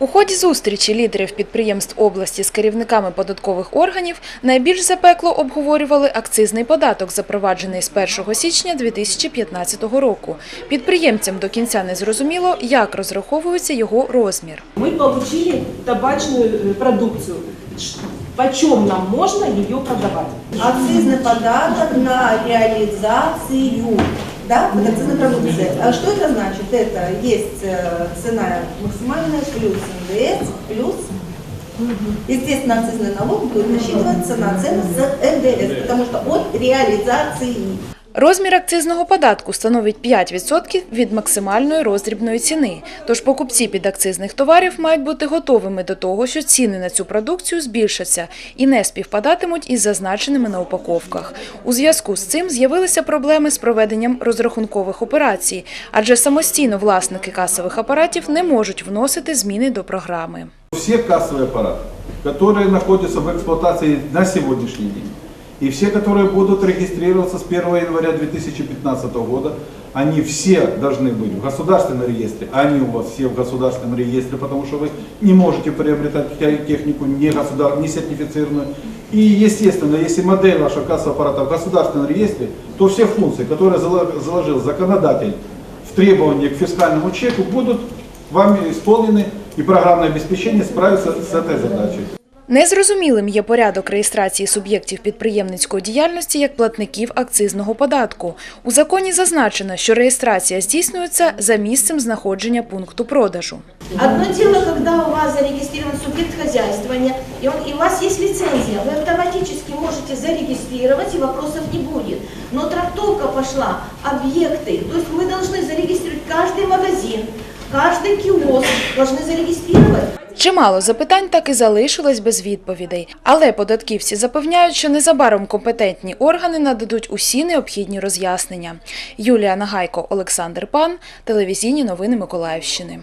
У ході зустрічі лідерів підприємств області з керівниками податкових органів найбільш запекло обговорювали акцизний податок, запроваджений з 1 січня 2015 року. Підприємцям до кінця не зрозуміло, як розраховується його розмір. Мы получили табачную э, продукцию. Ш- Почем нам можно ее продавать? Акцизный податок на реализацию. Да, вот акцизная продукция. А что это значит? Это есть э, цена максимальная плюс НДС плюс Естественно, акцизный налог будет насчитываться на цену с НДС, потому что от реализации. Розмір акцизного податку становить 5% від максимальної роздрібної ціни. Тож покупці підакцизних товарів мають бути готовими до того, що ціни на цю продукцію збільшаться і не співпадатимуть із зазначеними на упаковках. У зв'язку з цим з'явилися проблеми з проведенням розрахункових операцій, адже самостійно власники касових апаратів не можуть вносити зміни до програми. Все кассовые аппараты, которые находятся в эксплуатации на сегодняшний день, И все, которые будут регистрироваться с 1 января 2015 года, они все должны быть в государственном реестре, они у вас все в государственном реестре, потому что вы не можете приобретать те- технику не, государ... не сертифицированную. И, естественно, если модель вашего кассового аппарата в государственном реестре, то все функции, которые зало- заложил законодатель в требования к фискальному чеку, будут вами исполнены, и программное обеспечение справится с этой задачей. Незрозумілим є порядок реєстрації суб'єктів підприємницької діяльності як платників акцизного податку. У законі зазначено, що реєстрація здійснюється за місцем знаходження пункту продажу. Одно дело, когда у вас зарегистрирован субъект хозяйствования, и, он, и у вас есть лицензия, вы автоматически можете зарегистрировать, и вопросов не будет. Но трактовка пошла, объекты, то есть мы должны зарегистрировать каждый магазин, каждый киоск, должны зарегистрировать. Чимало запитань так і залишилось без відповідей. Але податківці запевняють, що незабаром компетентні органи нададуть усі необхідні роз'яснення. Юлія Нагайко, Олександр Пан, телевізійні новини Миколаївщини.